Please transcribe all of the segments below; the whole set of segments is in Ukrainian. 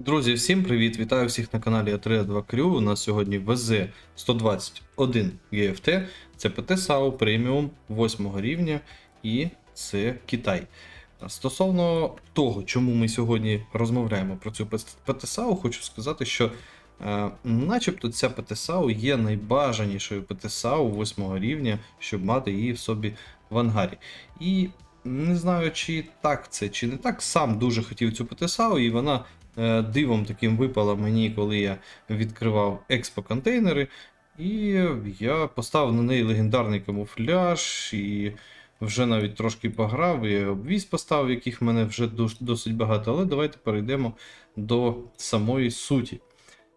Друзі, всім привіт! Вітаю всіх на каналі А32 Крю. У нас сьогодні ВЗ-121 GFT. Це ПТ САУ преміум 8 рівня і це Китай. Стосовно того, чому ми сьогодні розмовляємо про цю ПТ САУ, хочу сказати, що е, начебто ця ПТ САУ є найбажанішою ПТ САУ 8 рівня, щоб мати її в собі в ангарі. І не знаю, чи так це, чи не так. Сам дуже хотів цю ПТ САУ, і вона е, дивом таким випала мені, коли я відкривав експо-контейнери. І я поставив на неї легендарний камуфляж, і вже навіть трошки пограв, і обвіз поставив, яких в мене вже досить багато. Але давайте перейдемо до самої суті.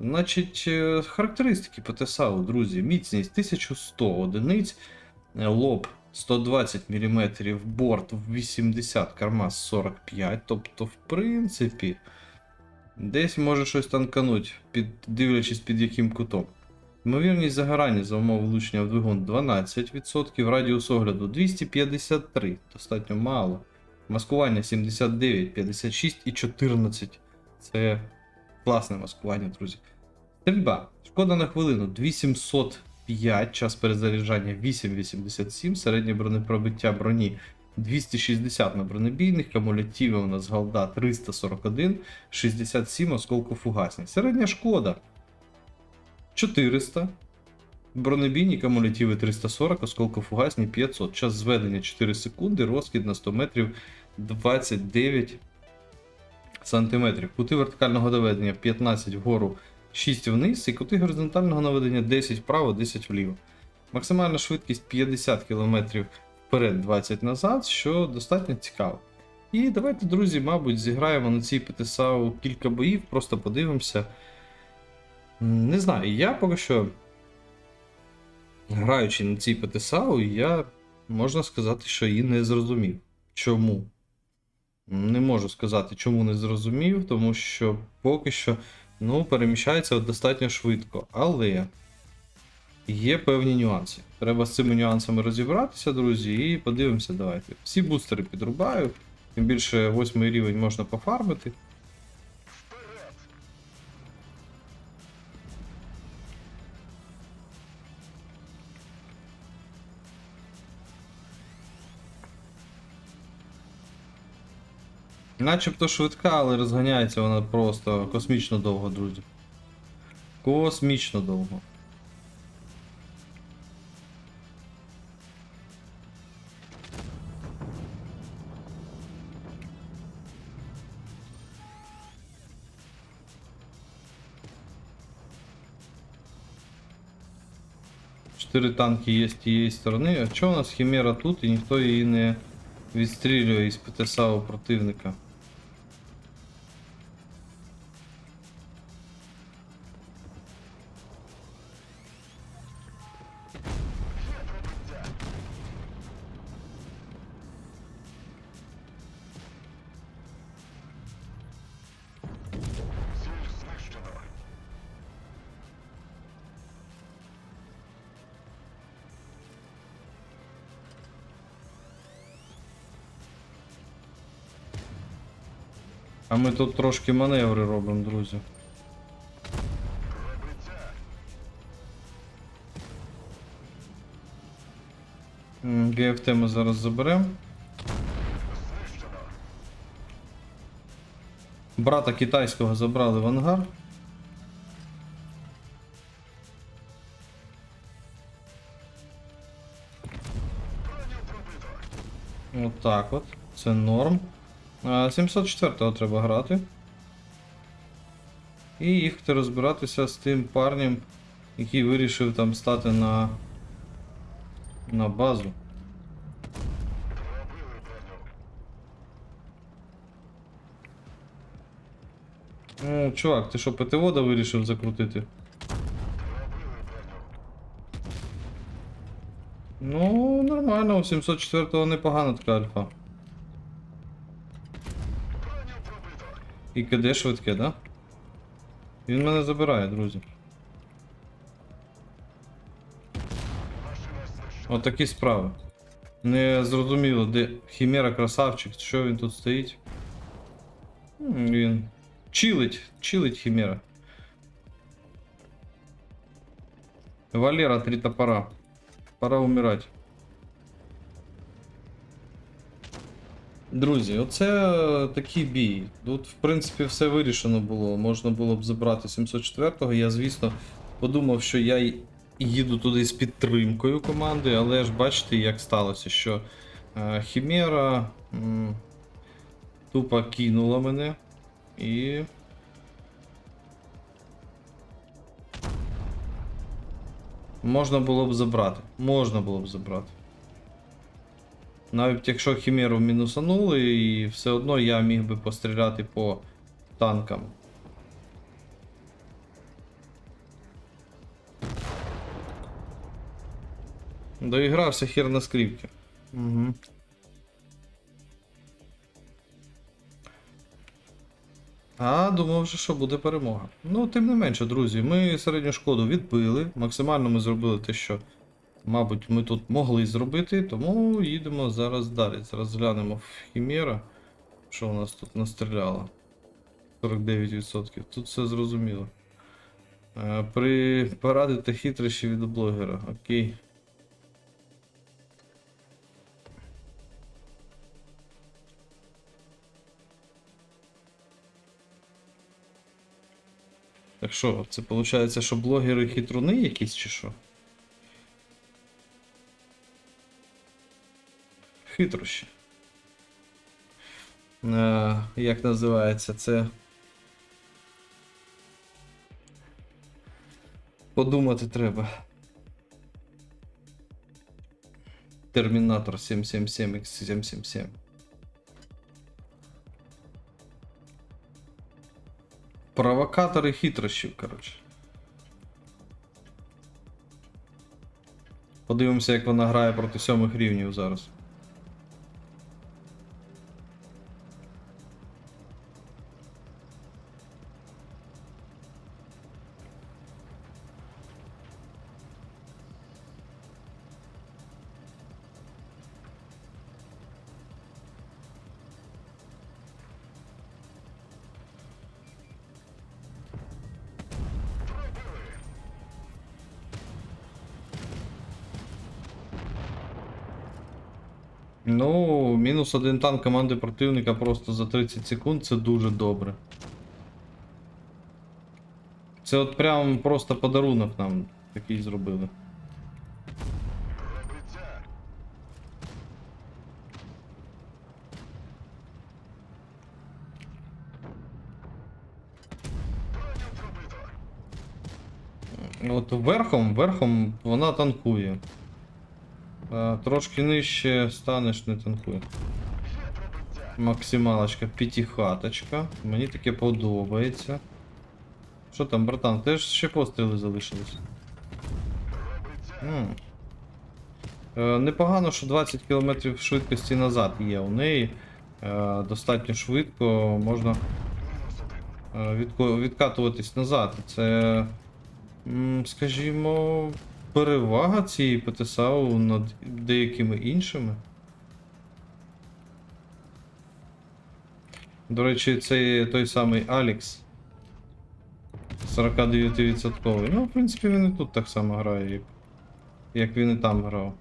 Значить, е, характеристики ПТСАУ, друзі, міцність 1100 одиниць, е, лоб 120 мм, борт 80, кармаз 45. Тобто, в принципі, десь може щось танкануть, під, дивлячись під яким кутом. Ймовірність загорання за умови влучення в двигун 12%, радіус огляду 253, достатньо мало. Маскування 79, 56 і 14. Це класне маскування, друзі. Стрільба. Шкода на хвилину 2705, час перезаряджання 8,87, середнє бронепробиття броні 260 на бронебійних, кумулятиви у нас голда 341, 67 осколкофугасні. Середня шкода 400. Бронебійні кумулятиви 340, осколкофугасні 500. Час зведення 4 секунди, розкид на 100 метрів 29 сантиметрів. Кути вертикального доведення 15 вгору, 6 вниз, і кути горизонтального наведення 10 вправо, 10 вліво. Максимальна швидкість 50 км вперед, 20 назад, що достатньо цікаво. І давайте, друзі, мабуть, зіграємо на цій ПТСАУ кілька боїв, просто подивимося. Не знаю, я поки що, граючи на цій ПТСАУ, я можна сказати, що її не зрозумів. Чому? Не можу сказати, чому не зрозумів, тому що поки що ну, переміщається достатньо швидко. Але є певні нюанси. Треба з цими нюансами розібратися, друзі, і подивимося, давайте. Всі бустери підрубаю, тим більше восьмий рівень можна пофармити. Начебто швидка, але розганяється вона просто космічно довго, друзі. Космічно довго. Чотири танки є з тієї сторони. А чого у нас Хімера тут і ніхто її не відстрілює із ПТСАУ противника? А ми тут трошки маневри робимо, друзі. ГФТ ми зараз заберемо. Брата китайського забрали в ангар. Отак от. Це норм. А, 704-го треба грати. І їхати розбиратися з тим парнем, який вирішив там стати на. на базу. Ну, чувак, ти що, ПТВода вирішив закрутити? Ну, нормально, у 704-го непогана така альфа. І КД швидке, да? Він мене забирає, друзі. Отакі справи. Не зрозуміло, де Хімера красавчик, що він тут стоїть. Він Чилить, чилить Химера. Валера, три топора. Пора умирать. Друзі, оце такий бій. Тут, в принципі, все вирішено було. Можна було б забрати 704-го. Я, звісно, подумав, що я їду туди з підтримкою команди, але ж бачите, як сталося, що е, Хімера тупо кинула мене і. Можна було б забрати. Можна було б забрати. Навіть якщо Хімеру мінусанули, і все одно я міг би постріляти по танкам. Доігрався хер на скрипці. Угу. А думав, вже, що буде перемога. Ну, тим не менше, друзі, ми середню шкоду відбили. Максимально ми зробили те, що, мабуть, ми тут могли зробити, тому їдемо зараз далі. Зараз глянемо в Хімера, що у нас тут настріляло. 49%. Тут все зрозуміло. Е, При поради та хитрощі від блогера. Окей. Так що, це виходить, що блогери хитруни якісь чи що? Хитрощі. Е, як називається це? Подумати треба. Термінатор 777 X777. Провокатори хитрощів, коротше. Подивимося, як вона грає проти сьомих рівнів зараз. Ну, мінус один танк команди противника просто за 30 секунд це дуже добре. Це от прям просто подарунок нам такий зробили. От верхом, верхом вона танкує. А, трошки нижче станеш, не танкує. Максималочка, п'ятихаточка. Мені таке подобається. Що там, братан, теж ще постріли залишились? Е, непогано, що 20 км швидкості назад є у неї. Е, достатньо швидко можна е, відкатуватись назад. Це, скажімо, перевага цієї ПТСАУ над деякими іншими. До речі, це той самий Алікс. 49%. Ну, в принципі, він і тут так само грає, як, він і там грав.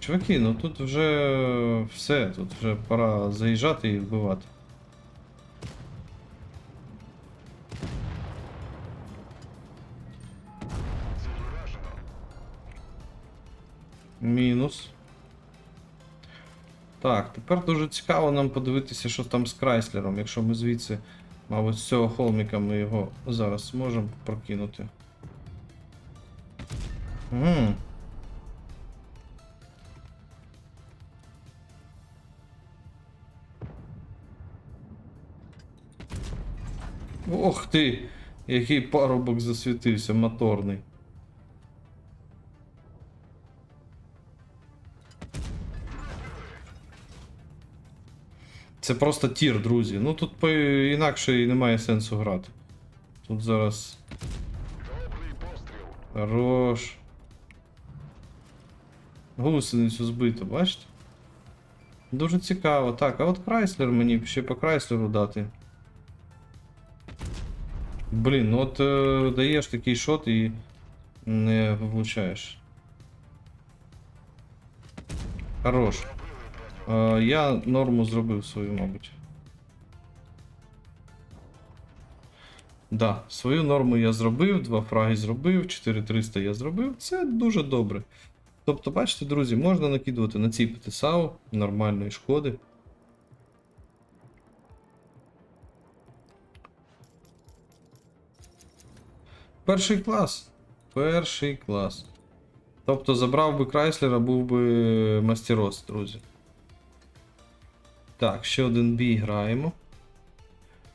Чуваки, ну тут вже все, тут вже пора заїжджати і вбивати. Мінус. Так, тепер дуже цікаво нам подивитися, що там з Крайслером. Якщо ми звідси, мабуть, з цього холміка ми його зараз зможемо прокинути. Угу. Ох ти! Який парубок засвітився, моторний. Це просто тір, друзі. Ну тут по інакше і немає сенсу грати. Тут зараз. Хорош. Гусеницю збито, бачите? Дуже цікаво. Так, а от Крайслер мені ще по Крайслеру дати. Блін, ну от е, даєш такий шот і не влучаєш. Хорош. Е, я норму зробив свою, мабуть. Да, свою норму я зробив, два фраги зробив, 4300 я зробив. Це дуже добре. Тобто, бачите, друзі, можна накидувати на ці ПТСАУ нормальної шкоди. Перший клас. Перший клас. Тобто забрав би Крайслера, був би мастерос, друзі. Так, ще один бій граємо.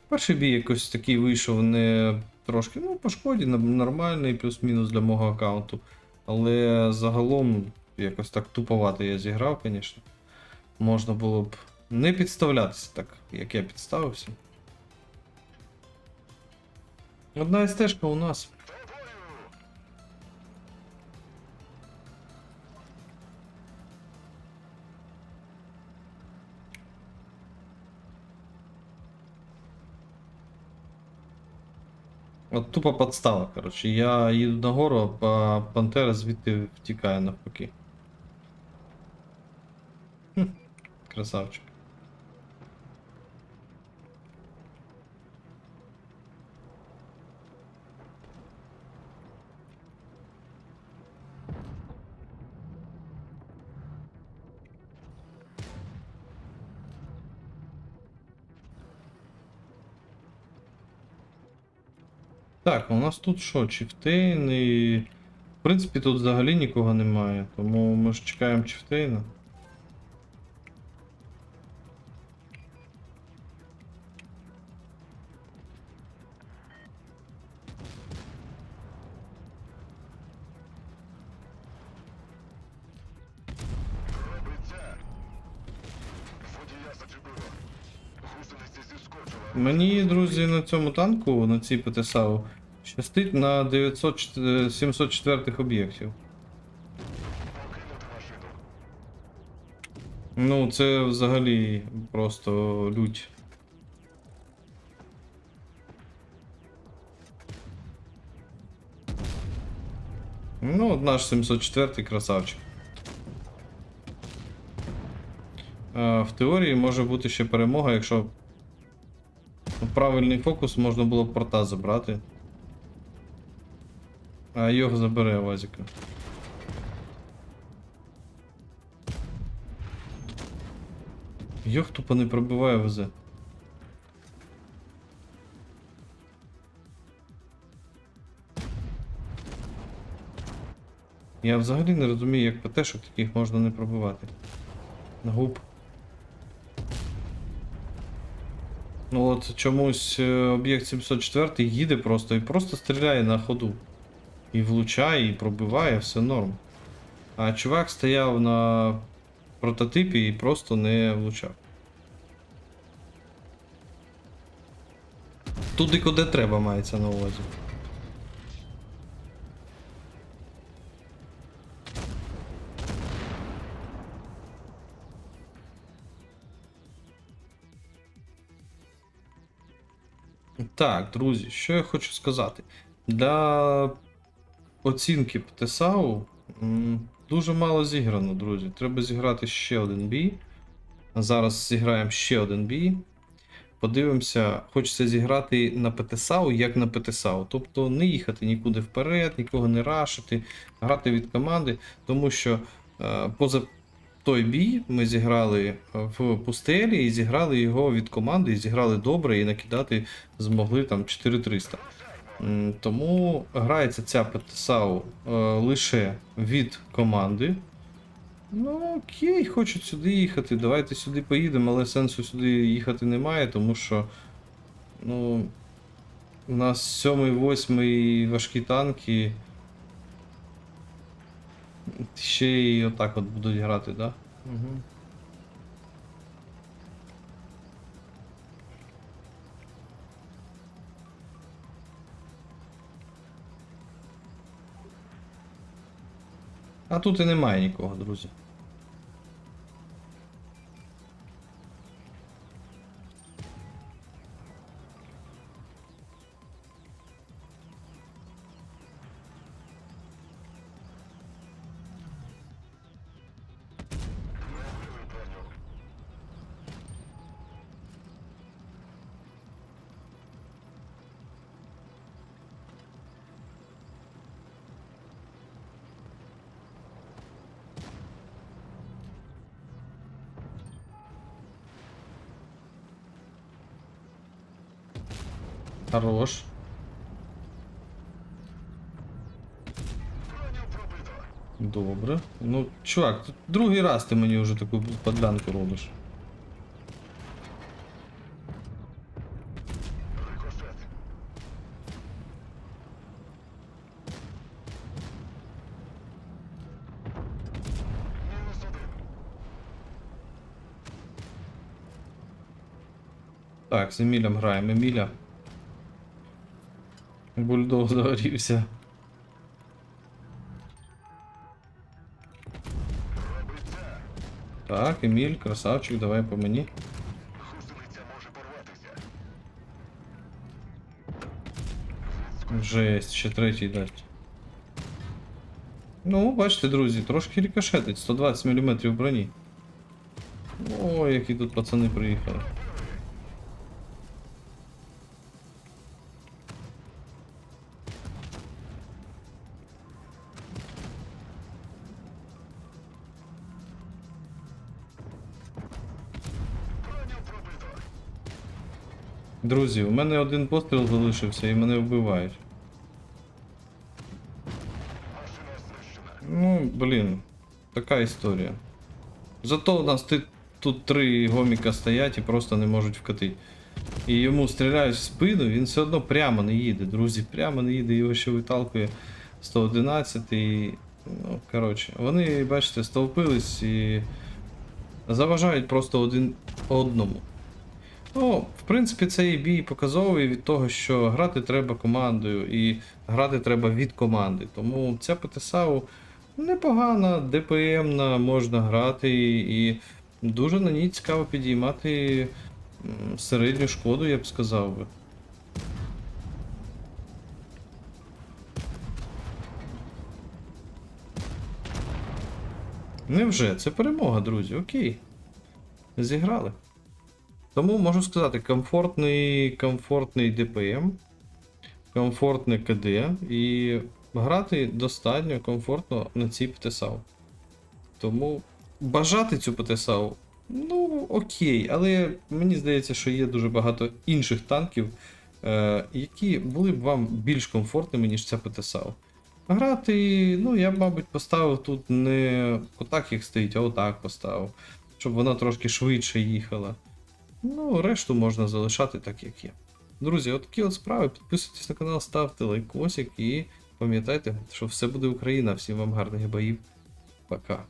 Перший бій якось такий вийшов не трошки, ну, по шкоді, нормальний, плюс-мінус для мого аккаунту. Але загалом якось так туповато я зіграв, звісно. Можна було б не підставлятися так, як я підставився. Одна стежка у нас. От тупо подстава, коротше. Я їду нагору, а пантера звідти втікає навпаки. Хм, красавчик. Так, у нас тут що, Чифтейн і. В принципі, тут взагалі нікого немає, тому ми ж чекаємо Чифтейна. Мені, друзі, на цьому танку, на цій ПТСАУ, щастить на 900, е, 704 об'єктів. Ну, це взагалі просто лють. Ну, наш 704 красавчик. Е, В теорії може бути ще перемога, якщо правильний фокус можна було б порта забрати. А його забере Вазіка. Йох тупо не пробиває ВЗ. Я взагалі не розумію, як ПТшок таких можна не пробивати. На губ. Ну от чомусь е, об'єкт 704 їде просто і просто стріляє на ходу. І влучає, і пробиває, все норм. А чувак стояв на прототипі і просто не влучав. Туди, куди треба, мається на увазі. Так, друзі, що я хочу сказати. Для оцінки ПТСАУ дуже мало зіграно, друзі. Треба зіграти ще один бій. Зараз зіграємо ще один бій. Подивимося, хочеться зіграти на ПТСАУ, як на ПТСАУ. Тобто не їхати нікуди вперед, нікого не рашити, грати від команди, тому що е, поза той бій ми зіграли в пустелі і зіграли його від команди, і зіграли добре, і накидати змогли там 4300. Тому грається ця ПТСАУ е, лише від команди. Ну, окей, хочуть сюди їхати. Давайте сюди поїдемо, але сенсу сюди їхати немає, тому що. Ну. У нас 7, 8 важкі танки. Ще й отак от будуть грати, так? Да? Угу. А тут і немає нікого, друзі. Хорош. Броню пробито. Добре. Ну, чувак, тут другий раз ти мені вже таку подлянку робиш. Рикошет. Мінус один. Так, з Емілем граємо. Еміля. Бульдог загорівся. Так, Еміль, красавчик, давай по мені. Жесть, ще третій дасть. Ну, бачите, друзі, трошки рикошетить, 120 мм броні. О, які тут пацани приїхали. Друзі, у мене один постріл залишився і мене вбивають. Ну, блін, така історія. Зато у нас тут три гоміка стоять і просто не можуть вкатити. І йому стріляють в спину, він все одно прямо не їде, друзі, прямо не їде, його ще виталкує 111 і. Ну, коротше, вони, бачите, стовпились і заважають просто один одному. Ну, в принципі, цей бій показовий від того, що грати треба командою і грати треба від команди. Тому ця ПТСАУ непогана, ДПМна, можна грати і дуже на ній цікаво підіймати середню шкоду, я б сказав би. Невже? Це перемога, друзі, окей. Зіграли. Тому можу сказати, комфортний, комфортний ДПМ, комфортне КД і грати достатньо комфортно на цій ПТСАУ. Тому бажати цю ПТСАУ, ну окей, але мені здається, що є дуже багато інших танків, е, які були б вам більш комфортними, ніж ця ПТСАУ. Грати, ну, я б, мабуть, поставив тут не отак, як стоїть, а отак поставив, щоб вона трошки швидше їхала. Ну, решту можна залишати так, як є. Друзі, от такі от справи. Підписуйтесь на канал, ставте лайкосик і пам'ятайте, що все буде Україна. Всім вам гарних боїв. Пока.